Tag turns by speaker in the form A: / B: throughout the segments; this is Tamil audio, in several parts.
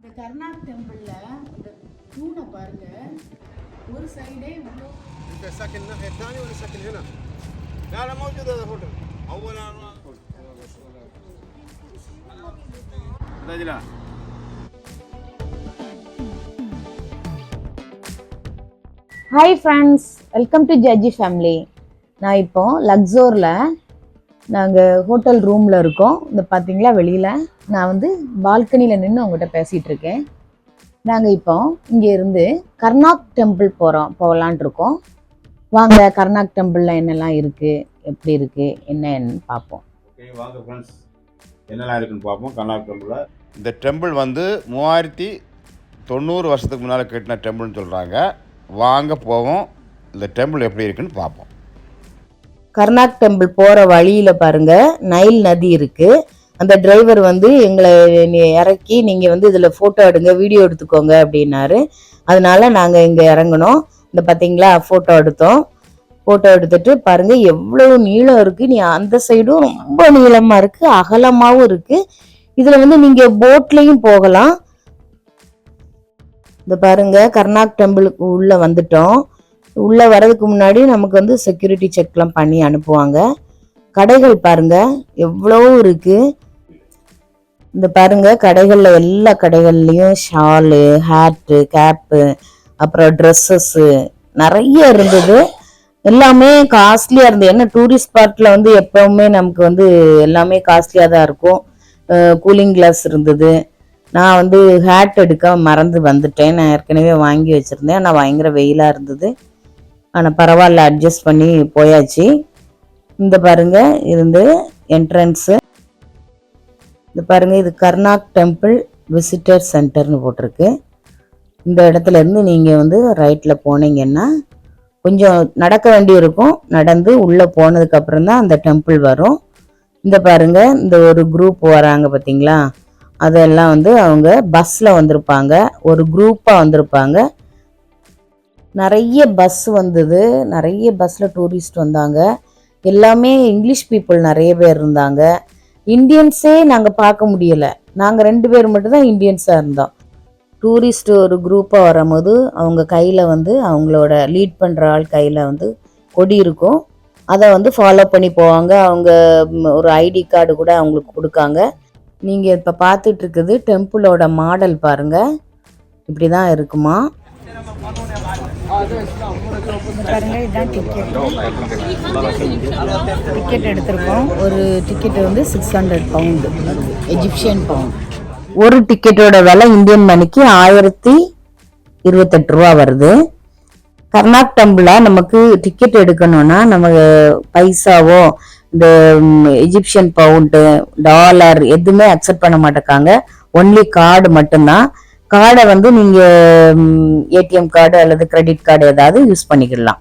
A: இந்த கர்நாக் டெம்பிள்ல இந்த தூணை பாருங்க ஒரு சைடே இவ்வளோ
B: انت ساكن الناحيه الثانيه ولا ساكن هنا؟ لا لا موجود هذا هوتل اول لا
C: ஹாய் ஃப்ரெண்ட்ஸ் வெல்கம் டு ஜட்ஜி ஃபேமிலி நான் இப்போ லக்ஸோரில் நாங்கள் ஹோட்டல் ரூமில் இருக்கோம். இந்த பார்த்தீங்களா வெளியில்? நான் வந்து பால்கனியில் நின்று உங்கள்கிட்ட பேசிகிட்டு இருக்கேன். நாங்கள் இப்போ இங்கே இருந்து கர்நாக் டெம்பிள் போகிறோம் போகலான் இருக்கோம். வாங்க கர்நாக் டெம்பிளில் என்னெல்லாம் இருக்குது எப்படி இருக்குது என்னன்னு பார்ப்போம்.
D: ஓகே வாங்க ஃப்ரெண்ட்ஸ் என்னெல்லாம் இருக்குன்னு பார்ப்போம். கர்ணாக் டெம்பிளில். இந்த டெம்பிள் வந்து மூவாயிரத்தி தொண்ணூறு வருஷத்துக்கு முன்னால் கட்டின டெம்பிள்னு சொல்கிறாங்க வாங்க போவோம். இந்த டெம்பிள் எப்படி இருக்குன்னு பார்ப்போம்.
C: கர்நாக் டெம்பிள் போகிற வழியில் பாருங்க நைல் நதி இருக்குது அந்த டிரைவர் வந்து எங்களை நீ- இறக்கி நீங்கள் வந்து இதில் ஃபோட்டோ எடுங்க வீடியோ எடுத்துக்கோங்க அப்படின்னாரு. அதனால நாங்கள் இங்கே இறங்கினோம். இந்த பார்த்தீங்களா ஃபோட்டோ எடுத்தோம். ஃபோட்டோ எடுத்துட்டு பாருங்க எவ்வளவு நீளம் இருக்கு. நீ அந்த சைடும் ரொம்ப நீளமா இருக்கு அகலமாகவும் இருக்கு. இதுல வந்து நீங்க போட்லேயும் போகலாம். இந்த பாருங்க கர்நாக் டெம்பிளுக்கு உள்ள வந்துட்டோம். உள்ளே வர்றதுக்கு முன்னாடி நமக்கு வந்து செக்யூரிட்டி செக்லாம் பண்ணி அனுப்புவாங்க. கடைகள் பாருங்கள் எவ்வளோ இருக்குது இந்த பாருங்கள் கடைகளில் எல்லா கடைகள்லேயும் ஷாலு ஹேட்டு கேப்பு அப்புறம் ட்ரெஸ்ஸஸ்ஸு நிறைய இருந்தது. எல்லாமே காஸ்ட்லியாக இருந்தது. ஏன்னா டூரிஸ்ட் ஸ்பாட்டில் வந்து எப்பவுமே நமக்கு வந்து எல்லாமே காஸ்ட்லியாக தான் இருக்கும். கூலிங் கிளாஸ் இருந்தது. நான் வந்து ஹேட் எடுக்க மறந்து வந்துட்டேன். நான் ஏற்கனவே வாங்கி வச்சுருந்தேன். ஆனால் பயங்கர வெயிலாக இருந்தது. ஆனால் பரவாயில்ல அட்ஜஸ்ட் பண்ணி போயாச்சு. இந்த பாருங்க இருந்து என்ட்ரன்ஸு இது பாருங்க இது கர்நாக் டெம்பிள் விசிட்டர் சென்டர்னு போட்டிருக்கு. இந்த இடத்துல இருந்து நீங்கள் வந்து ரைட்டில் போனீங்கன்னா கொஞ்சம் நடக்க வேண்டி இருக்கும். நடந்து உள்ளே போனதுக்கப்புறம் தான் அந்த டெம்பிள் வரும். இந்த பாருங்க இந்த ஒரு குரூப் வராங்க பார்த்தீங்களா அதெல்லாம் வந்து அவங்க பஸ்ஸில் வந்திருப்பாங்க. ஒரு குரூப்பாக வந்திருப்பாங்க. நிறைய பஸ் வந்தது. நிறைய பஸ்ஸில் டூரிஸ்ட் வந்தாங்க. எல்லாமே இங்கிலீஷ் பீப்புள் நிறைய பேர் இருந்தாங்க. இந்தியன்ஸே நாங்கள் பார்க்க முடியலை. நாங்கள் ரெண்டு பேர் மட்டும்தான் இந்தியன்ஸாக இருந்தோம். டூரிஸ்ட் ஒரு குரூப்பாக வரும்போது அவங்க கையில் வந்து அவங்களோட லீட் பண்ணுற ஆள் கையில் வந்து கொடி இருக்கும். அதை வந்து ஃபாலோ பண்ணி போவாங்க. அவங்க ஒரு ஐடி கார்டு கூட அவங்களுக்கு கொடுக்காங்க. நீங்கள் இப்போ பார்த்துட்டு இருக்குது டெம்பிளோட மாடல் பாருங்க. இப்படி தான் இருக்குமா? பாருங்க இதுதான் டிக்கெட் டிக்கெட் எடுத்திருக்கோம். ஒரு டிக்கெட் வந்து six hundred pound Egyptian pound ஒரு டிக்கெட்டோட விலை இந்தியன் மணிக்கு ஆயிரத்தி இருபத்தெட்டு ரூபா வருது. கர்நாக் டம்பிள நமக்கு டிக்கெட் எடுக்கணும்னா நம்ம பைசாவோ இந்த எஜிப்சியன் பவுண்டு டாலர் எதுவுமே அக்செப்ட் பண்ண மாட்டேக்காங்க. ஒன்லி கார்டு மட்டும்தான். கார்டை வந்து நீங்கள் ஏடிஎம் கார்டு அல்லது கிரெடிட் கார்டு ஏதாவது யூஸ் பண்ணிக்கலாம்.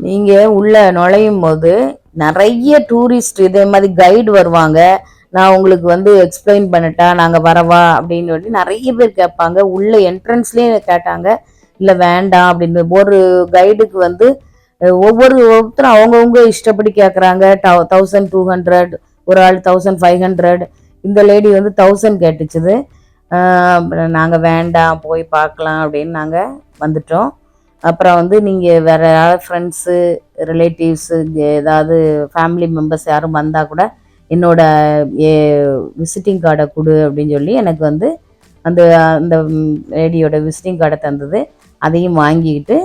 C: நீங்கள் உள்ள நுழையும் போது நிறைய டூரிஸ்ட் இதே மாதிரி கைடு வருவாங்க. நான் உங்களுக்கு வந்து எக்ஸ்பிளைன் பண்ணட்டா நாங்கள் வரவா? அப்படின்னு சொல்லி நிறைய பேர் கேட்பாங்க. உள்ள என்ட்ரன்ஸ்லேயே கேட்டாங்க. இல்லை வேண்டாம். அப்படின்னு ஒரு கைடுக்கு வந்து ஒவ்வொரு ஒருத்தரும் அவங்கவுங்க இஷ்டப்படி கேட்குறாங்க தௌசண்ட் டூ ஹண்ட்ரட் ஒரு ஆள் தௌசண்ட் ஃபைவ் ஹண்ட்ரட் இந்த லேடி வந்து தௌசண்ட் கேட்டுச்சுது. நாங்கள் வேண்டாம் போய் பார்க்கலாம் அப்படின்னு நாங்கள் வந்துட்டோம். அப்புறம் வந்து நீங்கள் வேற யாராவது ஃப்ரெண்ட்ஸு ரிலேட்டிவ்ஸு ஏதாவது ஃபேமிலி மெம்பர்ஸ் யாரும் வந்தால் கூட என்னோட விசிட்டிங் கார்டை கொடு அப்படின்னு சொல்லி எனக்கு வந்து அந்த அந்த லேடியோட விசிட்டிங் கார்டை தந்தது. அதையும் வாங்கிக்கிட்டு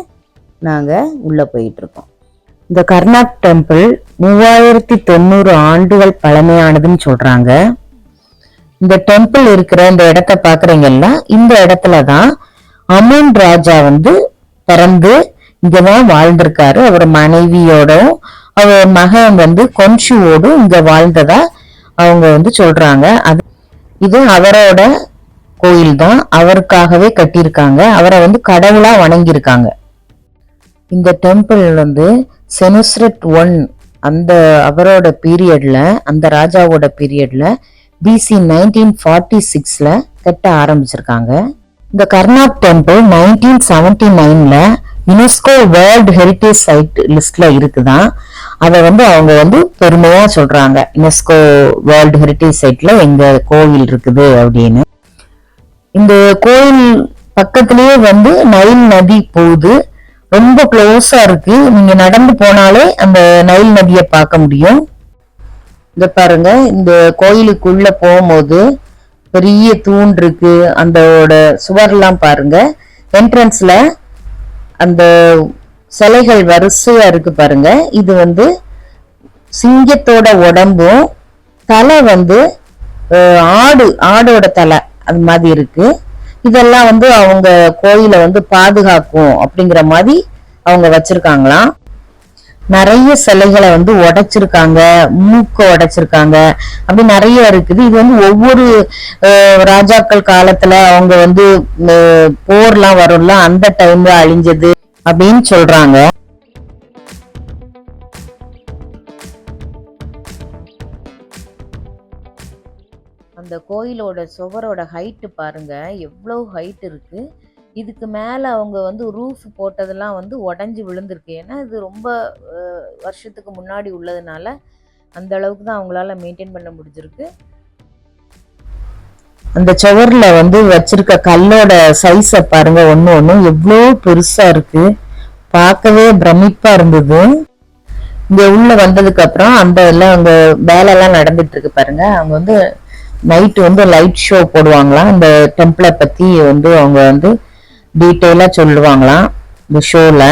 C: நாங்கள் உள்ளே போயிட்டுருக்கோம். இந்த கர்நாக் டெம்பிள் மூவாயிரத்தி தொண்ணூறு ஆண்டுகள் பழமையானதுன்னு சொல்கிறாங்க இந்த டெம்பிள் இருக்கிற இந்த இடத்த பார்க்குறீங்கல்ல இந்த இடத்துல தான் அமன் ராஜா வந்து பிறந்து இங்கே தான் வாழ்ந்திருக்காரு. அவர் மனைவியோடும் அவர் மகன் வந்து கொன்ஷுவோடும் இங்கே வாழ்ந்ததா அவங்க வந்து சொல்கிறாங்க அது இது அவரோட கோயில் தான் அவருக்காகவே கட்டியிருக்காங்க. அவரை வந்து கடவுளாக வணங்கியிருக்காங்க. இந்த டெம்பிள் வந்து செனுஸ்ரட் ஒன் அந்த அவரோட பீரியடில் அந்த ராஜாவோட பீரியடில் பிசி நைன்டீன் ஃபார்ட்டி சிக்ஸில் கட்ட ஆரம்பிச்சிருக்காங்க. இந்த கர்நாக் டெம்பிள் நைன்டீன் செவன்டி நைனில் யுனெஸ்கோ வேர்ல்டு ஹெரிட்டேஜ் சைட் லிஸ்ட்ல இருக்குதான் அதை வந்து அவங்க வந்து பெருமையா சொல்றாங்க. யுனெஸ்கோ வேர்ல்டு ஹெரிட்டேஜ் சைட்ல எங்க கோயில் இருக்குது அப்படின்னு. இந்த கோயில் பக்கத்திலேயே வந்து நைல் நதி போகுது. ரொம்ப க்ளோஸா இருக்கு. நீங்க நடந்து போனாலே அந்த நைல் நதியை பார்க்க முடியும். இந்த பாருங்க இந்த கோயிலுக்குள்ள போகும்போது பெரிய தூண் இருக்கு. அந்தோட சுவர்லாம் பாருங்க. என்ட்ரன்ஸ்ல அந்த சிலைகள் வரிசையா இருக்கு பாருங்க. இது வந்து சிங்கத்தோட உடம்பும் தலை வந்து ஆடு ஆடோட தலை அது மாதிரி இருக்குது இதெல்லாம் வந்து அவங்க கோயிலை வந்து பாதுகாக்கும் அப்படிங்கிற மாதிரி அவங்க வச்சிருக்காங்களாம். நிறைய சிலைகளை வந்து உடைச்சிருக்காங்க மூக்க உடைச்சிருக்காங்க. அப்படி நிறைய இருக்குது. இது வந்து ஒவ்வொரு ராஜாக்கள் காலத்துல அவங்க வந்து போர்லாம் வரும்ல அந்த டைம்ல அழிஞ்சது அப்படின்னு சொல்றாங்க. அந்த கோயிலோட சுவரோட ஹைட்டு பாருங்க எவ்வளோ ஹைட் இருக்கு. இதுக்கு மேலே அவங்க வந்து ரூஃப் போட்டதெல்லாம் வந்து உடஞ்சி விழுந்திருக்கு. ஏன்னா இது ரொம்ப வருஷத்துக்கு முன்னாடி உள்ளதுனால அந்த அளவுக்கு தான் அவங்களால மெயின்டைன் பண்ண முடிஞ்சிருக்கு. அந்த சுவரில் வந்து வச்சிருக்க கல்லோட சைஸை பாருங்க ஒன்று ஒன்றும் எவ்வளோ பெருசாக இருக்கு. பார்க்கவே பிரமிப்பாக இருந்தது. இங்கே உள்ளே வந்ததுக்கப்புறம் அந்த எல்லாம் அங்கே வேலைலாம் நடந்துட்டு இருக்கு பாருங்க. அவங்க வந்து நைட் வந்து லைட் ஷோ போடுவாங்களாம். இந்த டெம்பிளை பற்றி வந்து அவங்க வந்து டீட்டெயிலாக சொல்லுவாங்களாம். இந்த ஷோவில்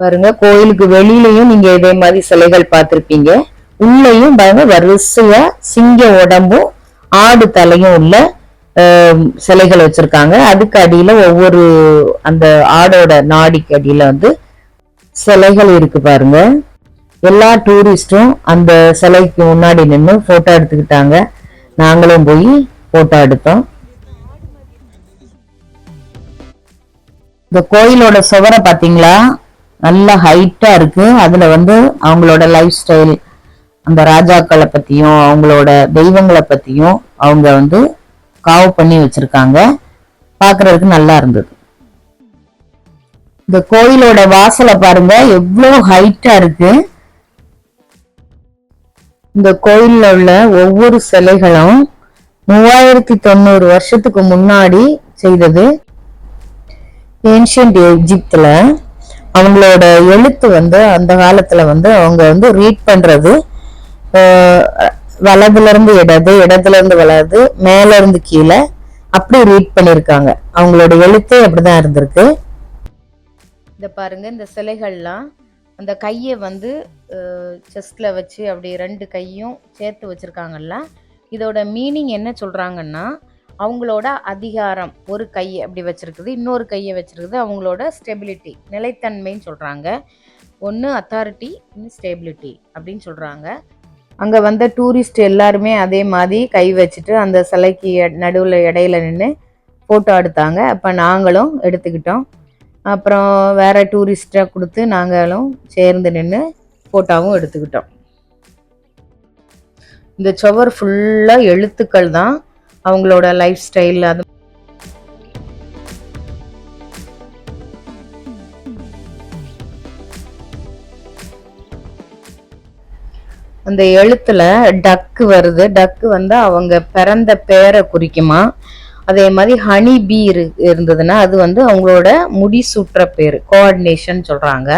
C: பாருங்க கோயிலுக்கு வெளியிலையும் நீங்க இதே மாதிரி சிலைகள் பார்த்திருப்பீங்க. உள்ளேயும் பாருங்க வரிசையா சிங்க உடம்பும் ஆடு தலையும் உள்ள சிலைகள் வச்சிருக்காங்க. அதுக்கு அடியில ஒவ்வொரு அந்த ஆடோட நாடிக்கு அடியில வந்து சிலைகள் இருக்கு பாருங்க. எல்லா டூரிஸ்டும் அந்த சிலைக்கு முன்னாடி நின்று ஃபோட்டோ எடுத்துக்கிட்டாங்க. நாங்களும் போய் ஃபோட்டோ எடுத்தோம். இந்த கோயிலோட சுவரை பார்த்தீங்களா நல்ல ஹைட்டாக இருக்கு. அதில் வந்து அவங்களோட லைஃப் ஸ்டைல் அந்த ராஜாக்களை பற்றியும் அவங்களோட தெய்வங்களை பற்றியும் அவங்க வந்து காவு பண்ணி வச்சுருக்காங்க. பார்க்குறதுக்கு நல்லா இருந்தது. இந்த கோயிலோட வாசலை பாருங்க எவ்வளவு ஹைட்டா இருக்கு. இந்த கோயில்ல உள்ள ஒவ்வொரு சிலைகளும் மூவாயிரத்தி தொண்ணூறு வருஷத்துக்கு முன்னாடி செய்தது. ஏன்ஷியன்ட் எஜிப்தில் அவங்களோட எழுத்து வந்து அந்த காலத்தில் வந்து அவங்க வந்து ரீட் பண்ணுறது வலதுலேருந்து இடது இடத்துல வலது மேலேருந்து கீழே அப்படி ரீட் பண்ணியிருக்காங்க. அவங்களோட எழுத்தே அப்படிதான் இருந்திருக்கு. இதை பாருங்க இந்த சிலைகள்லாம் அந்த கையை வந்து செஸ்டில் வச்சு அப்படி ரெண்டு கையும் சேர்த்து வச்சுருக்காங்கல்ல? இதோட மீனிங் என்ன சொல்கிறாங்கன்னா அவங்களோட அதிகாரம் ஒரு கை அப்படி வச்சுருக்குது இன்னொரு கையை வச்சுருக்குது அவங்களோட ஸ்டெபிலிட்டி நிலைத்தன்மைன்னு சொல்கிறாங்க ஒன்று அத்தாரிட்டி இன்னும் ஸ்டெபிலிட்டி அப்படின்னு சொல்கிறாங்க அங்கே வந்த டூரிஸ்ட் எல்லாருமே அதே மாதிரி கை வச்சுட்டு அந்த சிலைக்கு நடுவில் இடையில நின்று ஃபோட்டோ எடுத்தாங்க. அப்போ நாங்களும் எடுத்துக்கிட்டோம். அப்புறம் வேறு டூரிஸ்ட்டாக கொடுத்து நாங்களும் சேர்ந்து நின்று ஃபோட்டோவும் எடுத்துக்கிட்டோம். இந்த சுவர் ஃபுல்லாக எழுத்துக்கள் தான். அவங்களோட லைஃப் ஸ்டைல் அது. அந்த எழுத்துல டக்கு வருது. டக்கு வந்து அவங்க பிறந்த பேரை குறிக்குமா. அதே மாதிரி ஹனி பீ இரு இருந்ததுன்னா அது வந்து அவங்களோட முடி சுற்ற பேர் கோஆர்டினேஷன் சொல்கிறாங்க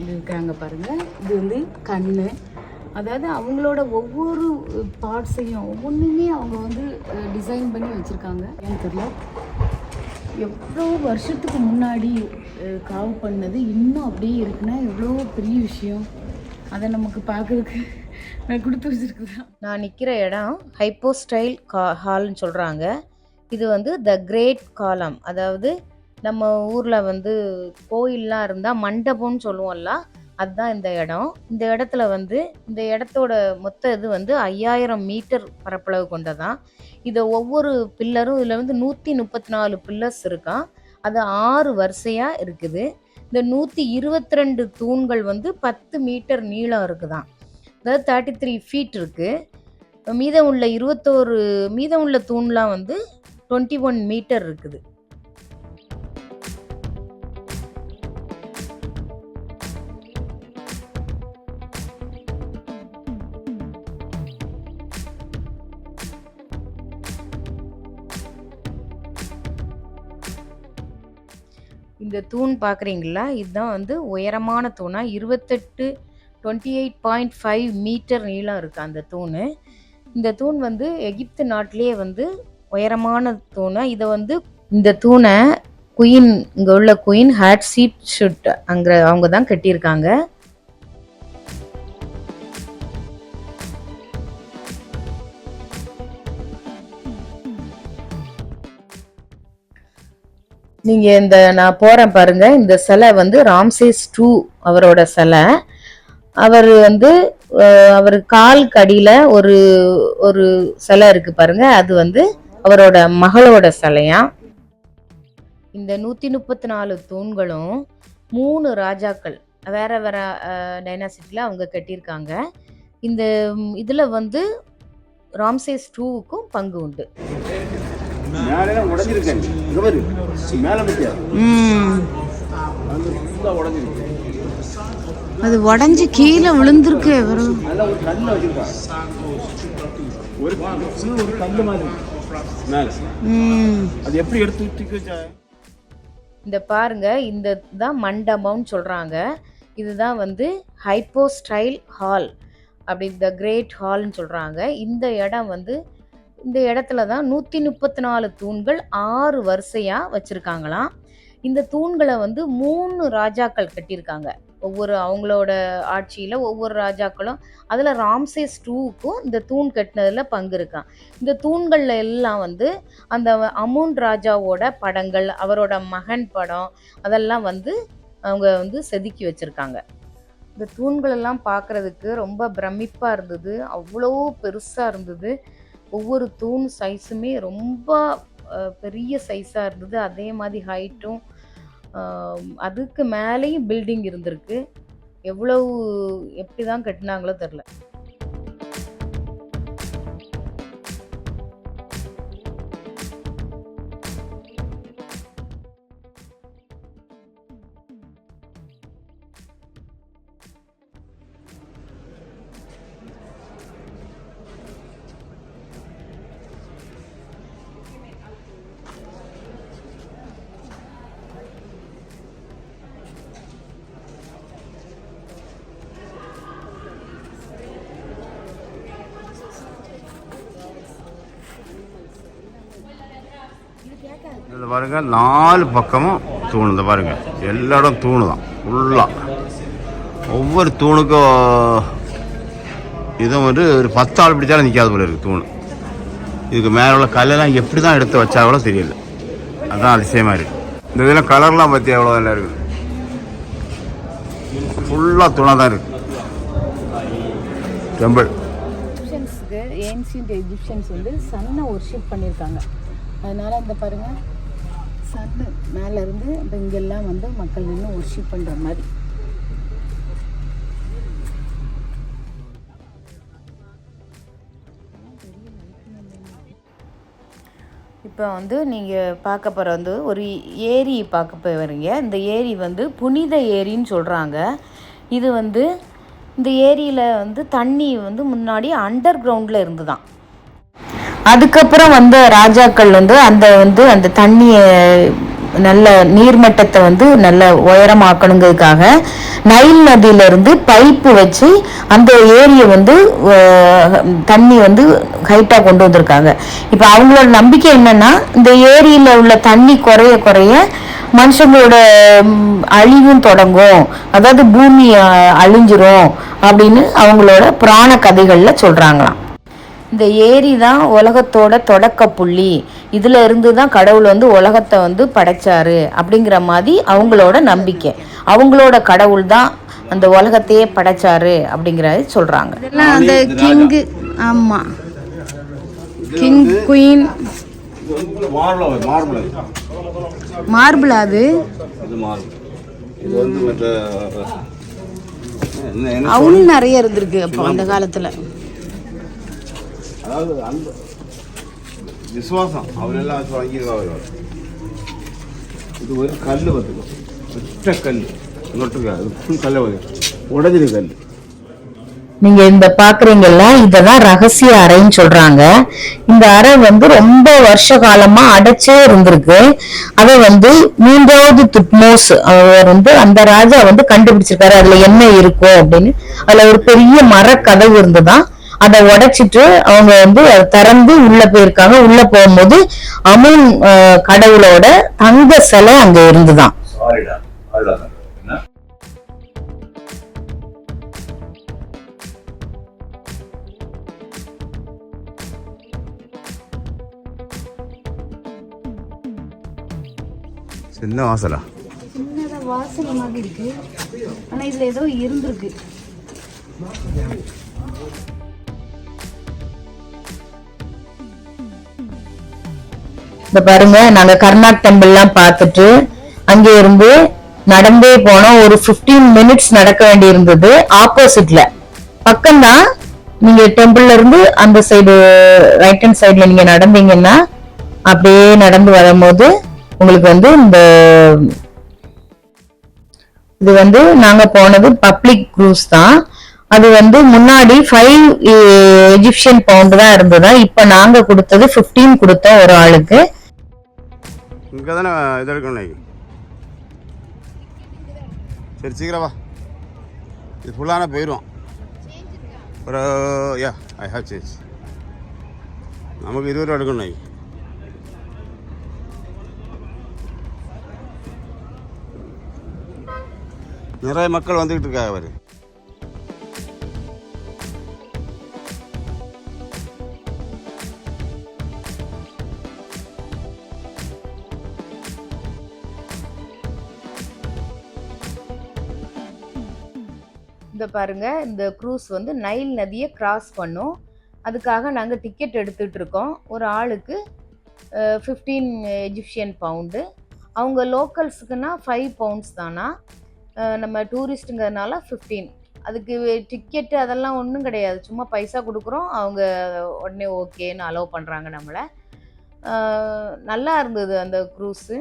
A: இது இருக்காங்க பாருங்க. இது வந்து கண்ணு. அதாவது அவங்களோட ஒவ்வொரு பார்ட்ஸையும் ஒவ்வொன்றுமே அவங்க வந்து டிசைன் பண்ணி வச்சுருக்காங்க. எனக்கு தெரியல. எவ்வளோ வருஷத்துக்கு முன்னாடி காவு பண்ணது இன்னும் அப்படியே இருக்குன்னா எவ்வளோ பெரிய விஷயம். அதை நமக்கு பார்க்குறதுக்கு கொடுத்து வச்சிருக்குறேன்
C: நான் நிற்கிற இடம் ஹைப்போஸ்டைல் கா ஹால்னு சொல்கிறாங்க இது வந்து த கிரேட் காலம் அதாவது நம்ம ஊரில் வந்து கோயில்லாம் இருந்தால் மண்டபம்னு சொல்லுவோம்ல அதுதான் இந்த இடம். இந்த இடத்துல வந்து இந்த இடத்தோட மொத்த இது வந்து ஐயாயிரம் மீட்டர் பரப்பளவு கொண்டதான் இதை ஒவ்வொரு பில்லரும் இதில் வந்து நூற்றி முப்பத்தி நாலு பில்லர்ஸ் இருக்கான். அது ஆறு வரிசையாக இருக்குது. இந்த நூற்றி இருபத்தி ரெண்டு தூண்கள் வந்து பத்து மீட்டர் நீளம் இருக்குதான். அதாவது தேர்ட்டி த்ரீ ஃபீட் இருக்குது மீதம் உள்ள இருபத்தோரு மீதம் உள்ள தூண்லாம் வந்து டுவெண்ட்டி ஒன் மீட்டர் இருக்குது. இந்த தூண் பார்க்குறீங்களா இதுதான் வந்து உயரமான தூணாக இருபத்தெட்டு twenty eight point five metre நீளம் இருக்குது அந்த தூண். இந்த தூண் வந்து எகிப்து நாட்டிலேயே வந்து உயரமான தூண். இதை வந்து இந்த தூணை குயின் இங்கே உள்ள குயின் ஹேட் சீட் ஷுட் அங்கே அவங்க தான் கட்டியிருக்காங்க. நீங்கள் இந்த நான் போகிறேன் பாருங்கள் இந்த சிலை வந்து ராம்சேஸ் டூ அவரோட சிலை. அவர் வந்து அவர் காலுக்கு அடியில ஒரு ஒரு சிலை இருக்கு பாருங்க. அது வந்து அவரோட மகளோட சிலையா? இந்த நூத்தி முப்பத்தி நாலு தூண்களும் மூணு ராஜாக்கள் வேற வேற டைனாசிட்டியில் அவங்க கட்டியிருக்காங்க. இந்த இதுல வந்து ராம்சேஸ் டூவுக்கும் பங்கு உண்டு.
D: உடஞ்சிருக்கேன் இங்க பாரு மேலே பத்தியா ஃபுல்லாக உடஞ்சிருக்கு
A: அது உடஞ்சி கீழே விழுந்திருக்கு
D: வரும் ஒரு அது எப்படி எடுத்து
C: இந்த பாருங்க இந்த தான் மண்டபம்னு சொல்றாங்க. இதுதான் வந்து ஹைப்போஸ்டைல் ஹால் அப்படி த கிரேட் ஹால்னு சொல்றாங்க. இந்த இடம் வந்து இந்த இடத்துல தான் நூற்றி முப்பத்தி நாலு தூண்கள் ஆறு வரிசையாக வச்சுருக்காங்களாம். இந்த தூண்களை வந்து மூணு ராஜாக்கள் கட்டியிருக்காங்க. ஒவ்வொரு அவங்களோட ஆட்சியில் ஒவ்வொரு ராஜாக்களும் அதில் ராம்சேஸ் டூவுக்கும் இந்த தூண் கட்டினதில் பங்கு இருக்கான் இந்த தூண்களில் எல்லாம் வந்து அந்த அமுன் ராஜாவோட படங்கள் அவரோட மகன் படம் அதெல்லாம் வந்து அவங்க வந்து செதுக்கி வச்சுருக்காங்க. இந்த தூண்களெல்லாம் பார்க்குறதுக்கு ரொம்ப பிரமிப்பாக இருந்தது அவ்வளோ பெருசாக இருந்தது. ஒவ்வொரு தூண் சைஸுமே ரொம்ப பெரிய சைஸாக இருந்தது. அதே மாதிரி ஹைட்டும் அதுக்கு மேலேயும் பில்டிங் இருந்திருக்கு. எவ்வளவு எப்படி தான் கட்டினாங்களோ தெரில
D: இதில் பாருங்க. நாலு பக்கமும் தூண் இந்த பாருங்க. எல்லா இடம் தூணு தான் ஃபுல்லாக ஒவ்வொரு தூணுக்கும் இதுவும் வந்து ஒரு பத்து ஆள் பிடிச்சாலும் நிற்காது போல இருக்குது தூண். இதுக்கு மேலே உள்ள கல்லெல்லாம் எப்படி தான் எடுத்து வச்சாங்களோ தெரியல. அதுதான் அதிசயமாக இருக்குது இந்த இதெல்லாம் கலர்லாம் பற்றி எவ்வளோ நல்லா இருக்குது ஃபுல்லாக தூணாக தான் இருக்குது டெம்பிள்
A: எஜிப்ஷியன்ஸுக்கு ஏன்சியன்ட் எஜிப்ஷியன்ஸ் வந்து சன்னை ஒர்ஷிப் பண்ணியிருக்காங்க. அதனால் இந்த பாருங்கள் சன்னு மேலே இருந்து இப்போ இங்கெல்லாம் வந்து மக்கள் நின்று ஒர்ஷிப் பண்ணுற மாதிரி.
C: இப்போ வந்து நீங்கள் பார்க்க போகிற வந்து ஒரு ஏரி பார்க்க போய் இந்த ஏரி வந்து புனித ஏரின்னு சொல்கிறாங்க இது வந்து இந்த ஏரியில் வந்து தண்ணி வந்து முன்னாடி அண்டர் கிரவுண்டில் இருந்து தான் அதுக்கப்புறம் வந்த ராஜாக்கள் வந்து அந்த வந்து அந்த தண்ணியை நல்ல நீர்மட்டத்தை வந்து நல்ல உயரமாக்கணுங்கிறதுக்காக நைல் நதியிலிருந்து பைப்பு வச்சு அந்த ஏரியை வந்து தண்ணி வந்து ஹைட்டாக கொண்டு வந்திருக்காங்க. இப்போ அவங்களோட நம்பிக்கை என்னென்னா இந்த ஏரியில் உள்ள தண்ணி குறைய குறைய மனுஷங்களோட அழிவும் தொடங்கும். அதாவது பூமி அழிஞ்சிரும் அப்படின்னு அவங்களோட புராண கதைகளில் சொல்கிறாங்களாம் இந்த ஏரி தான் உலகத்தோட தொடக்க புள்ளி. இதுல இருந்து தான் கடவுள் வந்து உலகத்தை வந்து படைச்சாரு அப்படிங்கிற மாதிரி அவங்களோட நம்பிக்கை. அவங்களோட கடவுள் தான் அந்த உலகத்தையே படைச்சாரு அப்படிங்கிறது சொல்றாங்க.
A: இதெல்லாம் அந்த கிங்கு ஆமாம் கிங் குயின்
D: மார்பிள்
A: அது?
D: இது மாறும் இது வந்து மற்ற என்ன என்ன
A: அவனும் நிறைய இருந்திருக்கு அப்போ அந்த காலத்தில்.
D: அதாவது அந்த விசுவாசம் அவரெல்லாம் வச்சு வாங்கியிருக்காங்க இது ஒரு கல் பார்த்துக்கோ ஒற்ற கல் நொட்டுக்கா அது ஃபுல் கல்லை உடஞ்சிரு கல்
C: நீங்க இந்த பாக்குறீங்கல்ல இதெல்லாம் ரகசிய அறைன்னு சொல்றாங்க. இந்த அறை வந்து ரொம்ப வருஷ காலமா அடைச்சே இருந்திருக்கு. அதை வந்து மூன்றாவது துட்மோஸ் அவர் வந்து அந்த ராஜா வந்து கண்டுபிடிச்சிருக்காரு. அதுல என்ன இருக்கும் அப்படின்னு. அதுல ஒரு பெரிய மரக்கதவு இருந்துதான். அதை உடைச்சிட்டு அவங்க வந்து திறந்து உள்ள போயிருக்காங்க. உள்ள போகும்போது அமுன் அஹ், கடவுளோட தங்க சிலை அங்க இருந்துதான்.
D: சின்ன வாசலா?
A: சின்னதாக வாசனை மாதிரி இருக்கு. ஆனால் இதில் ஏதோ இருந்திருக்கு.
C: இந்த பாருங்க நாங்க கர்நாட் டெம்பிள் எல்லாம் பார்த்துட்டு அங்கே இருந்து நடந்தே போனோம். ஒரு 15 மினிட்ஸ் நடக்க வேண்டி இருந்தது ஆப்போசிட்ல பக்கம்தான் நீங்க டெம்பிள்ல இருந்து அந்த சைடு ரைட் ஹேண்ட் சைடுல நீங்க நடந்தீங்கன்னா அப்படியே நடந்து வரும்போது உங்களுக்கு வந்து இந்த இது வந்து நாங்க போனது பப்ளிக் க்ரூஸ் தான். அது வந்து முன்னாடி ஃபைவ் எஜிப்சியன் பவுண்ட் தான் இருந்ததா. இப்ப நாங்க கொடுத்தது 15 கொடுத்தோம் ஒரு ஆளுக்கு.
D: இங்கே தானே இது எடுக்கணும் சரி சீக்கிரம் வா. இது ஃபுல்லான போயிடும் ஒரு யா ஐ ஹாவ் சேஞ்ச் நமக்கு இருபது ரூபா எடுக்கணும் நிறைய மக்கள் வந்துக்கிட்டு இருக்காங்க அவர்
C: இந்த பாருங்கள் இந்த க்ரூஸ் வந்து நைல் நதியை கிராஸ் பண்ணும். அதுக்காக நாங்கள் டிக்கெட் எடுத்துகிட்டு இருக்கோம். ஒரு ஆளுக்கு ஃபிஃப்டீன் எஜிப்சியன் பவுண்டு அவங்க லோக்கல்ஸுக்குன்னா ஃபைவ் பவுண்ட்ஸ் தானா? நம்ம டூரிஸ்ட்டுங்கிறதுனால ஃபிஃப்டீன் அதுக்கு டிக்கெட்டு அதெல்லாம் ஒன்றும் கிடையாது. சும்மா பைசா கொடுக்குறோம். அவங்க உடனே ஓகேன்னு அலோவ் பண்ணுறாங்க நம்மளை. நல்லா இருந்தது அந்த க்ரூஸு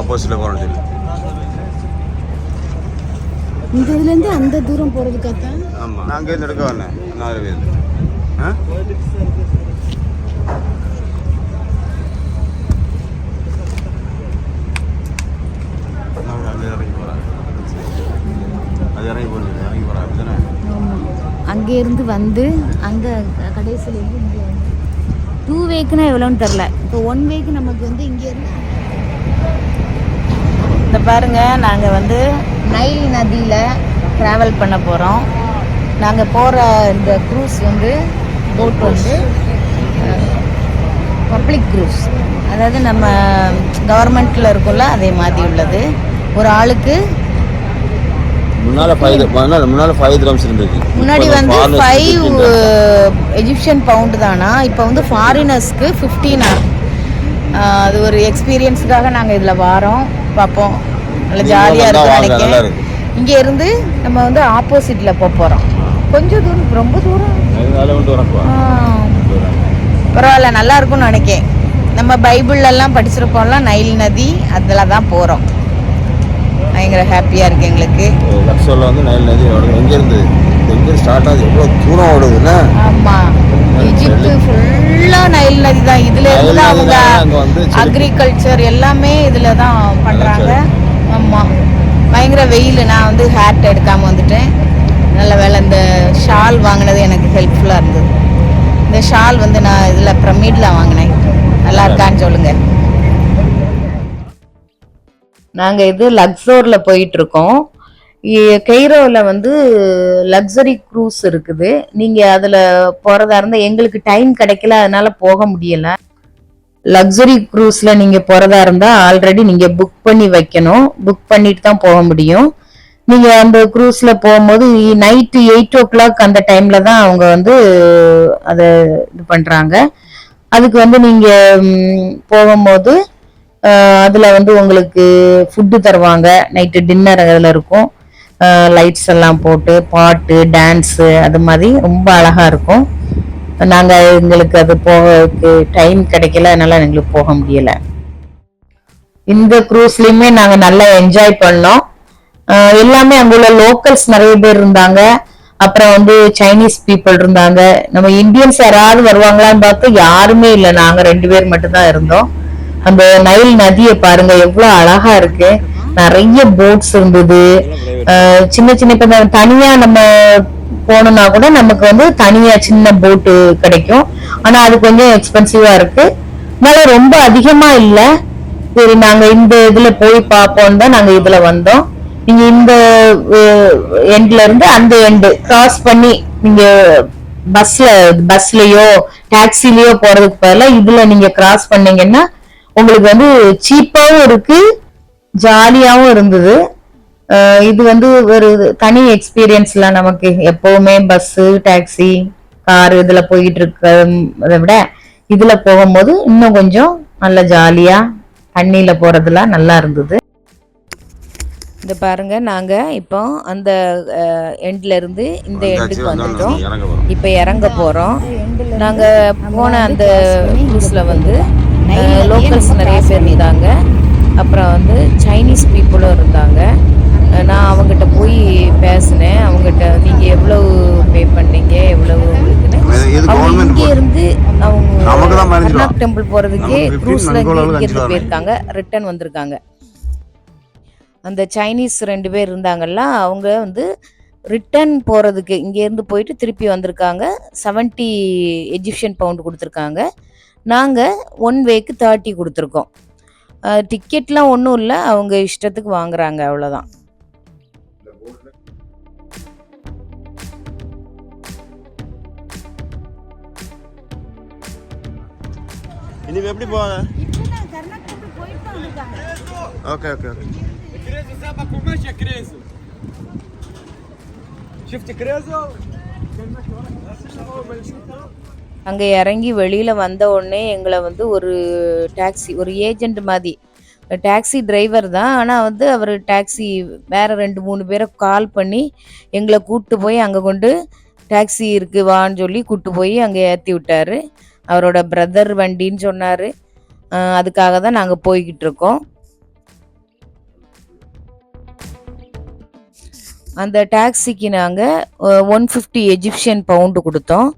D: ஆப்போசிட்டில் போகணும் சொல்லி
A: இந்த இதுலேருந்து அந்த தூரம் போகிறதுக்காக
D: ஆமாம் நான் அங்கேருந்து எடுக்க வந்தேன் நாலு பேர் ஆ? நான் அங்கே இறங்கி போகிறேன் அது இறங்கி போகணும் இறங்கி போகிறேன் அப்படிதானே?
A: அங்கே இருந்து வந்து அங்கே கடைசியில் இருந்து இங்கே டூ வேக்குன்னா எவ்வளோன்னு தெரில. இப்போ ஒன் வேக்கு நமக்கு வந்து இங்கே இருந்து
C: இந்த பாருங்க நாங்க வந்து நைல் நதியில டிராவல் பண்ண போறோம். நாங்க போற இந்த க்ரூஸ் வந்து போட் வந்து பப்ளிக் க்ரூஸ் அதாவது நம்ம கவர்மெண்ட்ல இருக்கும்ல அதே மாதிரி உள்ளது. ஒரு ஆளுக்கு
E: முன்னால ஃபைவ் முன்னால முன்னால ஃபைவ் கிராம்ஸ்
C: முன்னாடி வந்து
E: foreigners
C: ஃபைவ்
E: 15
C: எஜிப்சியன் பவுண்டு தானா? இப்போ வந்து ஃபாரினர்ஸ்க்கு ஃபிஃப்டீனா அது ஒரு எக்ஸ்பீரியன்ஸுக்காக நாங்கள் இதில் வாரோம். பார்ப்போம். நல்லா ஜாலியாக இருக்கும் நினைக்கிறேன். இங்கே இருந்து நம்ம வந்து ஆப்போசிட்டில் போக போகிறோம் கொஞ்சம் தூரம் ரொம்ப தூரம். பரவாயில்ல நல்லா இருக்கும்னு நினைக்கேன். நம்ம பைபிள்ல எல்லாம் படிச்சிருப்போம்ல நைல் நதி அதில் தான் போகிறோம் பயங்கர ஹாப்பியாக இருக்கு எங்களுக்கு.
E: லக்ஸோரில் வந்து நைல் நதி ஓடுது. எங்க ஸ்டார்ட் ஆகுது? எவ்வளோ தூரம் ஓடுதுன்னா
C: ஆமா. ஈஜிப்ட் ஃபுல்லா நைல் நதி தான் இதுல இருந்து அவங்க. அக்ரிகல்ச்சர் எல்லாமே இதுல தான் பண்றாங்க. ஆமா. பயங்கர வெயில். நான் வந்து ஹேட் எடுக்காம வந்துட்டேன். நல்ல வேலை இந்த ஷால் வாங்கினது எனக்கு ஹெல்ப்ஃபுல்லா இருந்தது. இந்த ஷால் வந்து நான் இதுல பிரமிட்ல வாங்கினேன். நல்லா இருக்கான்னு சொல்லுங்க. நாங்க இது லக்ஸோர்ல போயிட்டு இருக்கோம். கெய்ரோவில் வந்து லக்ஸரி க்ரூஸ் இருக்குது. நீங்கள் அதில் போகிறதா இருந்தால் எங்களுக்கு டைம் கிடைக்கல அதனால் போக முடியலை. லக்ஸரி க்ரூஸில் நீங்கள் போகிறதா இருந்தால் ஆல்ரெடி நீங்கள் புக் பண்ணி வைக்கணும். புக் பண்ணிட்டு தான் போக முடியும். நீங்கள் அந்த க்ரூஸில் போகும்போது நைட்டு எயிட் ஓ கிளாக் அந்த டைமில் தான் அவங்க வந்து அதை இது பண்ணுறாங்க அதுக்கு வந்து நீங்கள் போகும்போது அதில் வந்து உங்களுக்கு ஃபுட்டு தருவாங்க. நைட்டு டின்னர் அதில் இருக்கும். லைட்ஸ் எல்லாம் போட்டு பாட்டு டான்ஸு அது மாதிரி ரொம்ப அழகாக இருக்கும். நாங்கள் எங்களுக்கு அது போகிறதுக்கு டைம் கிடைக்கல அதனால் எங்களுக்கு போக முடியலை. இந்த க்ரூஸ்லயுமே நாங்கள் நல்லா என்ஜாய் பண்ணோம். எல்லாமே அங்குள்ள லோக்கல்ஸ் நிறைய பேர் இருந்தாங்க. அப்புறம் வந்து சைனீஸ் பீப்புள் இருந்தாங்க. நம்ம இந்தியன்ஸ் யாராவது வருவாங்களான்னு பார்த்து யாருமே இல்லை. நாங்கள் ரெண்டு பேர் மட்டும்தான் இருந்தோம். அந்த நைல் நதியை பாருங்க எவ்வளோ அழகா இருக்கு. நிறைய போட்ஸ் இருந்தது. சின்ன சின்ன இப்ப தனியா நம்ம போனோம்னா கூட நமக்கு வந்து தனியா சின்ன போட்டு கிடைக்கும். ஆனா அது கொஞ்சம் எக்ஸ்பென்சிவா இருக்கு. அதனால ரொம்ப அதிகமா இல்ல. சரி நாங்க இந்த இதுல போய் பார்ப்போம் தான் நாங்க இதுல வந்தோம். நீங்க இந்த எண்ட்ல இருந்து அந்த எண்டு கிராஸ் பண்ணி நீங்க பஸ்ல பஸ்லயோ டாக்ஸிலயோ போறதுக்கு பதிலாக இதுல நீங்க கிராஸ் பண்ணீங்கன்னா உங்களுக்கு வந்து சீப்பாவும் இருக்கு. ஜாலியாவும் இருந்தது. இது வந்து ஒரு தனி எக்ஸ்பீரியன்ஸ்ல நமக்கு எப்பவுமே பஸ் டாக்ஸி கார் இதுல போயிட்டு இருக்கிறத விட இதுல போகும்போது இன்னும் கொஞ்சம் நல்ல ஜாலியா தண்ணியில போறதுலாம் நல்லா இருந்தது. இந்த பாருங்க நாங்க இப்போ அந்த எண்ட்ல இருந்து இந்த எண்டுக்கு வந்துட்டோம். இப்போ இறங்க போறோம். நாங்க போன அந்த க்ரூஸ்ல வந்து லோக்கல்ஸ் நிறைய பேர் இருந்தாங்க. அப்புறம் வந்து சைனீஸ் பீப்புளும் இருந்தாங்க. நான் அவங்ககிட்ட போய் பேசினேன். அவங்ககிட்ட நீங்க எவ்வளவு பே பண்ணீங்க? எவ்வளவு அவங்க இங்க. இருந்து அவங்க டெம்பிள்
E: 15
C: க்ரூஸ்ல
E: மணிக்கூட அளவுக்கு
C: இங்க
E: அஞ்சு ரூபா
C: இருந்து போயிருக்காங்க. ரிட்டர்ன் வந்திருக்காங்க. அந்த சைனீஸ் ரெண்டு பேர் இருந்தாங்கல்ல அவங்க வந்து ரிட்டர்ன் போகிறதுக்கு இங்கேருந்து போயிட்டு திருப்பி வந்திருக்காங்க. 70 எஜிப்ஷியன் பவுண்ட் கொடுத்துருக்காங்க. நாங்கள் ஒன் வேக்கு தேர்ட்டி கொடுத்துருக்கோம். டிக்கெட்லாம் ஒன்றும் இல்லை அவங்க இஷ்டத்துக்கு வாங்குறாங்க அவ்வளோதான்
E: இனி எப்படி போக ஓகே ஓகே ஓகே
B: كريزو سابق وماشي كريزو شفت كريزو
C: அங்கே இறங்கி வெளியில் வந்த உடனே எங்களை வந்து ஒரு டாக்ஸி ஒரு ஏஜெண்ட் மாதிரி டாக்ஸி டிரைவர் தான். ஆனால் வந்து அவர் டாக்ஸி வேறு ரெண்டு மூணு பேரை கால் பண்ணி எங்களை கூப்பிட்டு போய் அங்கே கொண்டு டாக்ஸி இருக்குது வான்னு சொல்லி கூப்பிட்டு போய் அங்கே ஏற்றி விட்டார். அவரோட பிரதர் வண்டின்னு சொன்னார். அதுக்காக தான் நாங்கள் போய்கிட்டு இருக்கோம். அந்த டாக்ஸிக்கு நாங்கள் ஒன் ஃபிஃப்டி எஜிப்ஷியன் பவுண்டு கொடுத்தோம்.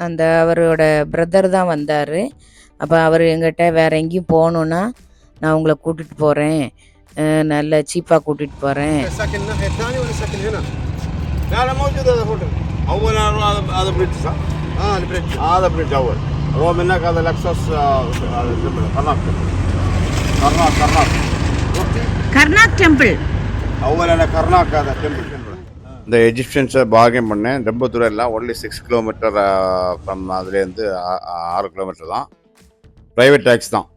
C: அந்த அவரோட பிரதர் தான் வந்தார் அப்போ அவர் எங்கிட்ட வேற எங்கேயும் போகணுன்னா நான் உங்களை கூட்டிகிட்டு போகிறேன் நல்ல சீப்பாக கூட்டிகிட்டு போகிறேன்
B: ساكن الناحيه الثانيه ولا ساكن هنا؟ لا لا موجود هذا هوتل
E: اول هذا هذا بريدج صح؟
B: اه البريدج
E: هذا بريدج اول هو من هناك هذا الاكسس آه، هذا الجبل كرناك كرناك كرناك
C: கர்நாக் டெம்பிள்
E: اول انا كرناك هذا تمبل تمبل
D: இந்த எஜிப்ஷியன்ஸை பார்கெயின் பண்ணேன். ரொம்ப தூரம் இல்லை. ஒன்லி சிக்ஸ் கிலோமீட்டர் ஃப்ரம் அதுலேருந்து ஆறு கிலோமீட்டர் தான். ப்ரைவேட் டேக்ஸ் தான்.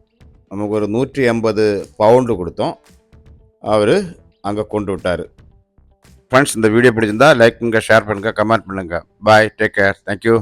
D: நமக்கு ஒரு நூற்றி எண்பது பவுண்டு கொடுத்தோம். அவர் அங்கே கொண்டு விட்டார். ஃப்ரெண்ட்ஸ் இந்த வீடியோ பிடிச்சிருந்தா லைக் பண்ணுங்கள் ஷேர் பண்ணுங்கள் கமெண்ட் பண்ணுங்கள் பாய் டேக் கேர் தேங்க்யூ